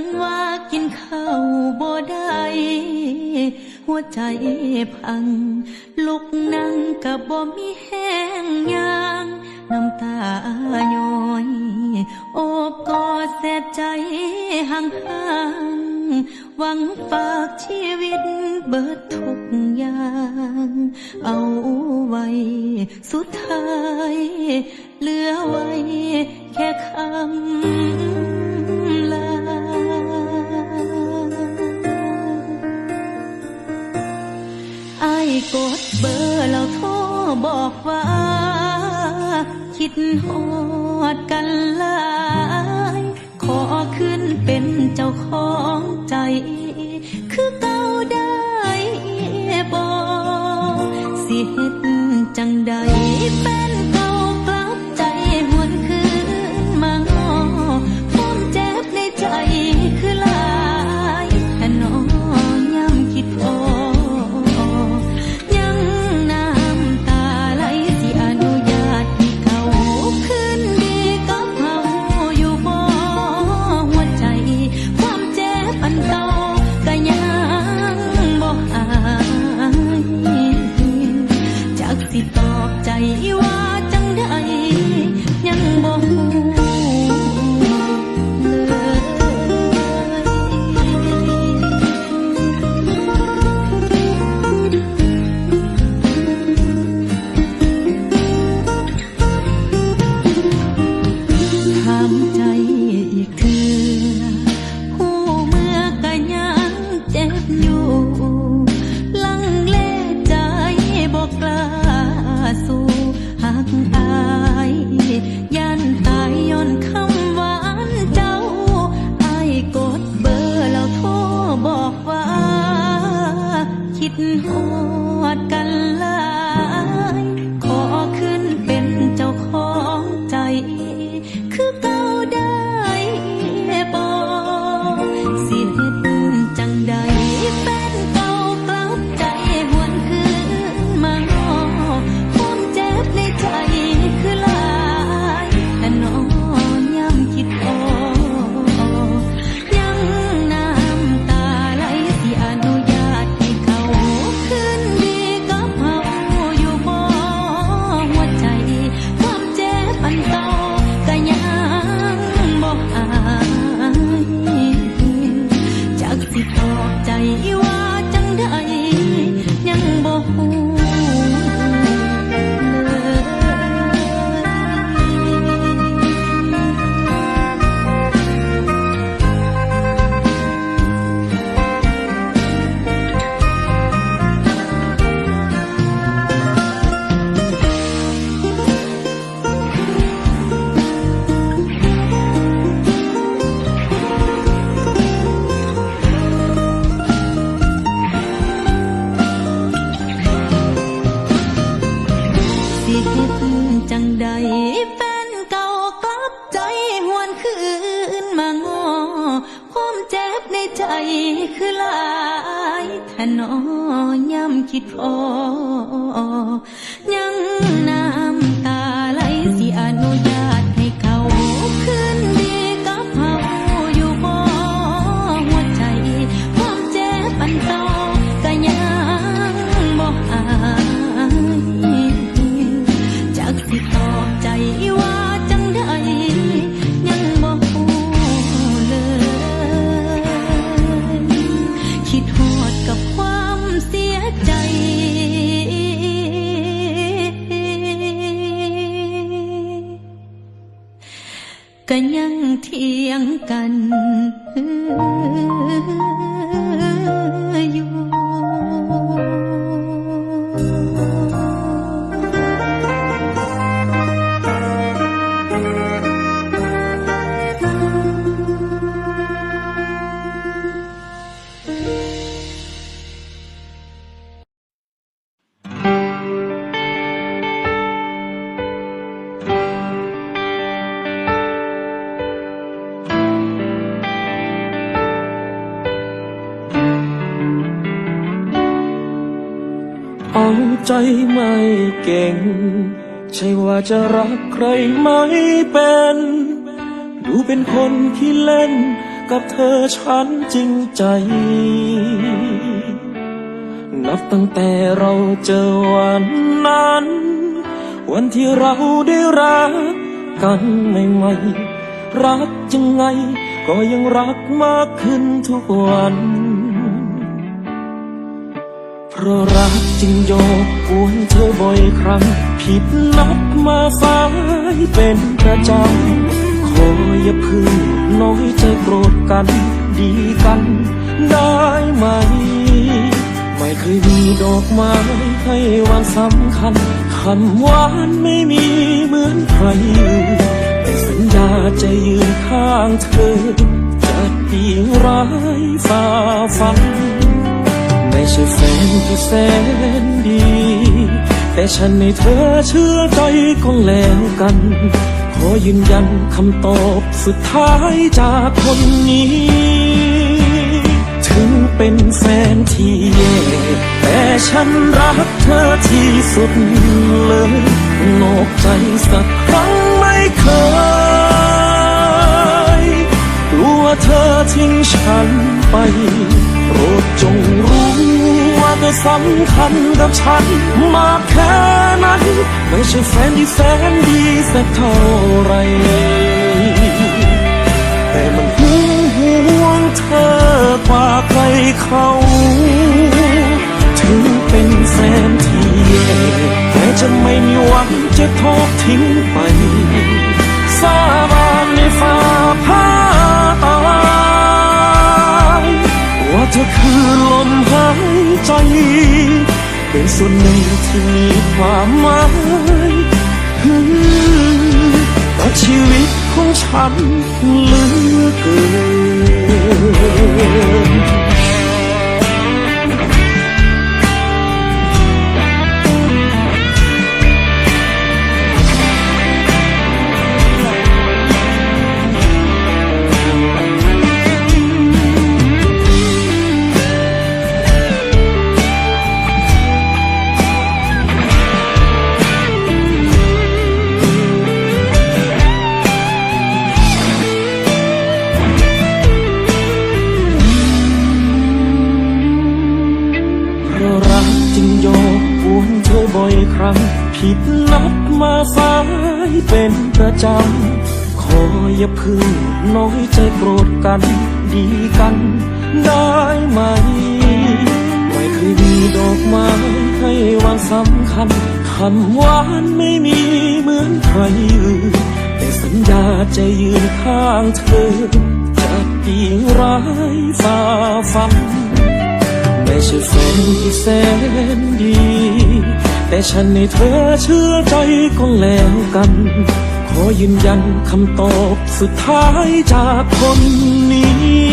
นว่ากินข้าวบ่ได้หัวใจพัง ลุกนั่งกับบ่มีแห้งยางน้ำตาย้อยโอบกอดแสดใจห่างๆหวังฝากชีวิตเบิดทุกอย่าง เอาไว้ สุดท้าย เหลือไว้แค่คำ กดเบอร์แล้วโทรบอกว่า คิดฮอดกัน บในใจคือลายถน้อย่ำคิดพอยังน้ำ ก็ยังเทียงกัน ใจไม่เก่ง ใช่ว่าจะรักใครไม่เป็น ดูเป็นคนที่เล่น กับเธอฉันจริงใจ นับตั้งแต่เราเจอวันนั้น วันที่เราได้รักกันใหม่ๆรักยังไง ก็ยังรักมากขึ้นทุกวัน เพราะรักจึงโยกกวนเธอบ่อยครั้ง ผิดนัดมาสายเป็นประจำขออย่าเพึ่งน้อยใจโกรธกัน ดีกันได้ไหม ไม่เคยมีดอกไม้ให้วันสำคัญคำหวานไม่มีเหมือนใครอื่นแต่สัญญาจะยืนข้างเธอจะดีร้ายฝ่าฟัน ใช่แฟนที่แสนดี แต่ฉันให้เธอเชื่อใจก็แล้วกัน ขอยืนยันคำตอบสุดท้ายจากคนนี้ ถึงเป็นแฟนที่แย่แต่ฉันรักเธอที่สุดเลยนอกใจสักครั้งไม่เคยกลัวเธอทิ้งฉันไปโปรดจงรู้ เธอสำคัญกับฉันมากแค่ไหนไม่ใช่แฟนที่แสนดีสักเท่าไร แต่มันหวงห่วงเธอกว่าใครเขา ถึงเป็นแฟนที่แย่แต่จะไม่มีวันจะทอดทิ้งไป สาบานในฟ้าผ่า เธอคือลมหายใจ เป็นส่วนหนึ่งที่มีความหมายต่ชีวิตของฉันเหลือเกิน ครั้ง ผิดนัดมาสายเป็นประจำ ขออย่าพึ่งน้อยใจโกรธกัน ดีกันได้ไหม ไม่เคยมีดอกไม้ให้วันสำคัญคำหวานไม่มีเหมือนใครอื่นแต่สัญญาจะยืนข้างเธอจะดีร้ายฝ่าฟันไม่ใช่แฟนที่แสนดี แต่ฉันให้เธอเชื่อใจก็แล้วกัน ขอยืนยันคำตอบสุดท้ายจากคนนี้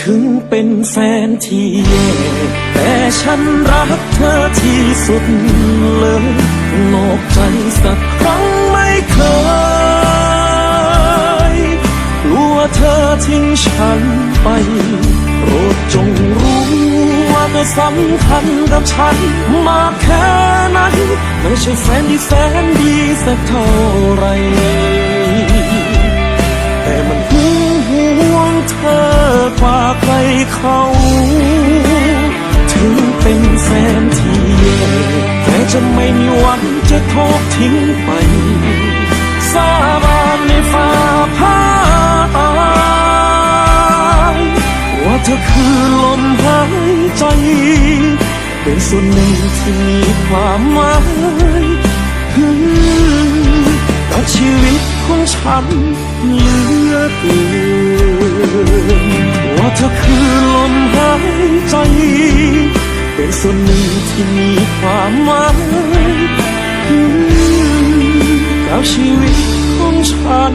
ถึงเป็นแฟนที่แย่แต่ฉันรักเธอที่สุดเลยนอกใจสักครั้งไม่เคย กลัวเธอทิ้งฉัน สำคัญกับฉันมากแค่ไหนไม่ใช่แฟนที่แสนดีสักเท่าไร แต่มันหวงห่วงเธอกว่าใครเขา ถึงเป็นแฟนที่แย่แต่จะไม่มีวันจะทอดทิ้งไป สาบานในฟ้าผ่า เธอคือลมหายใจ เป็นส่วนหนึ่งที่มีความหมายกับชีวิตของฉันเหลือเกินว่าเธอคือลมหายใจ เป็นส่วนหนึ่งที่มีความหมายกับชีวิตของฉัน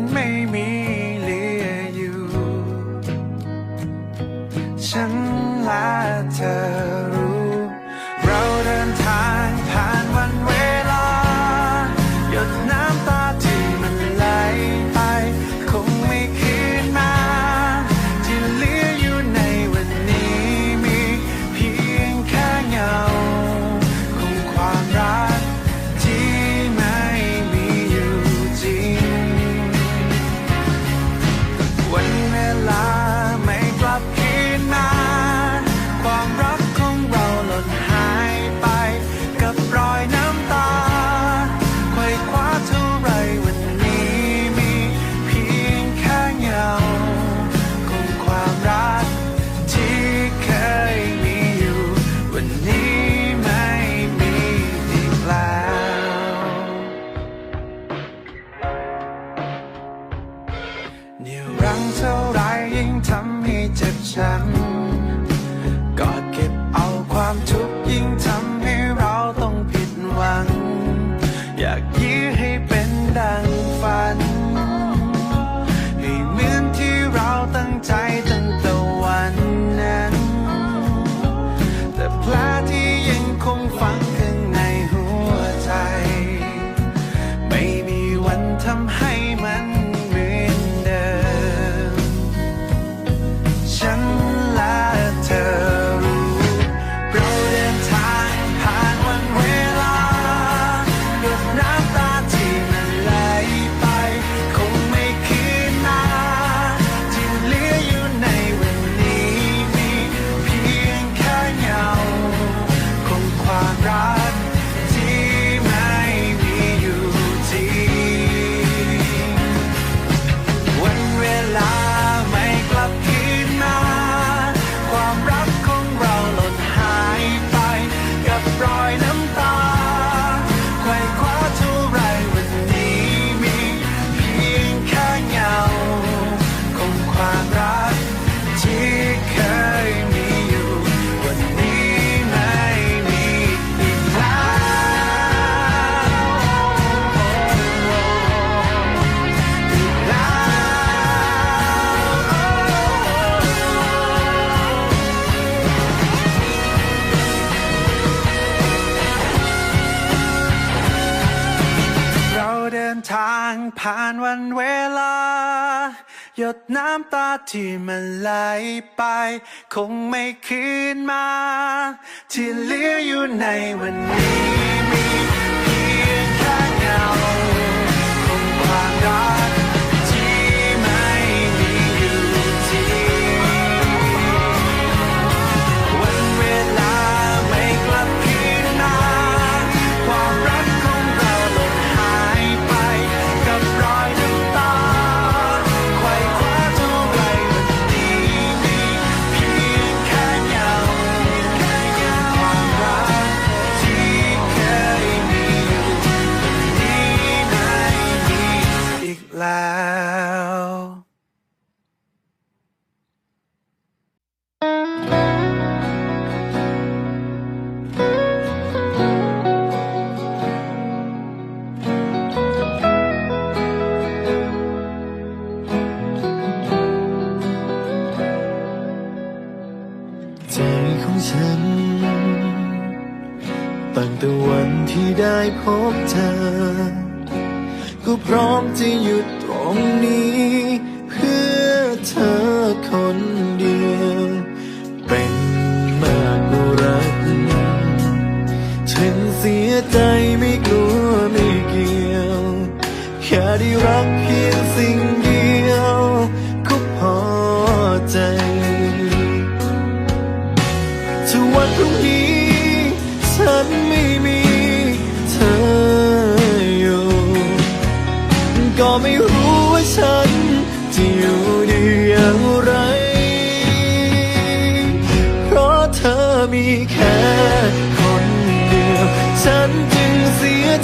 ฉั的。dan. ที่มันไหลไป คงไม่คืนมา ที่เหลืออยู่ในวันนี้มีเพียงแค่เงา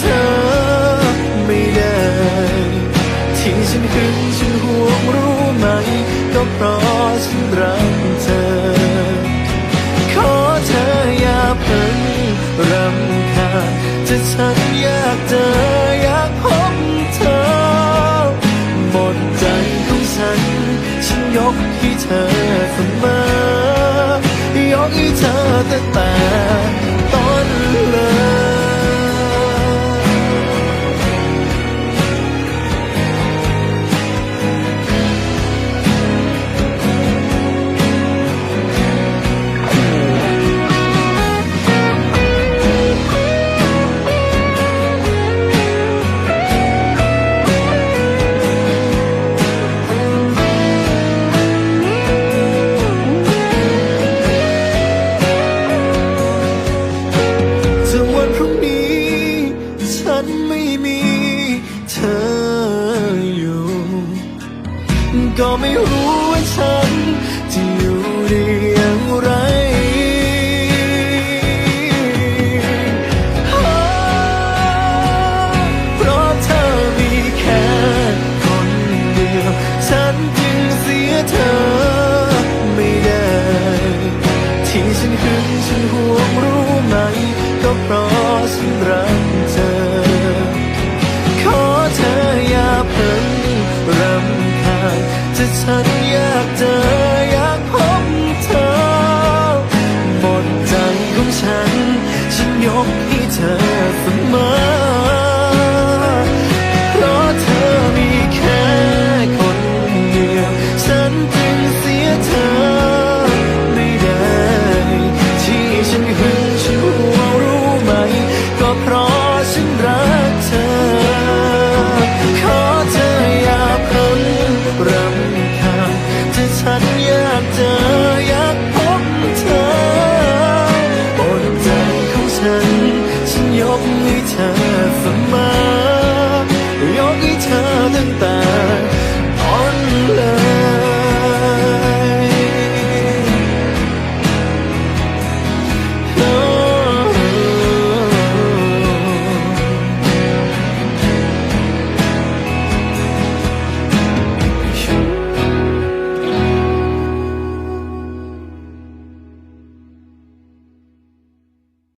เธอไม่ได้ ที่ฉันหึงฉันห่วงรู้ไหม ก็เพราะฉันรักเธอ ขอเธออย่าเพิ่งรำคาญจะฉันอยากจะ call me sarı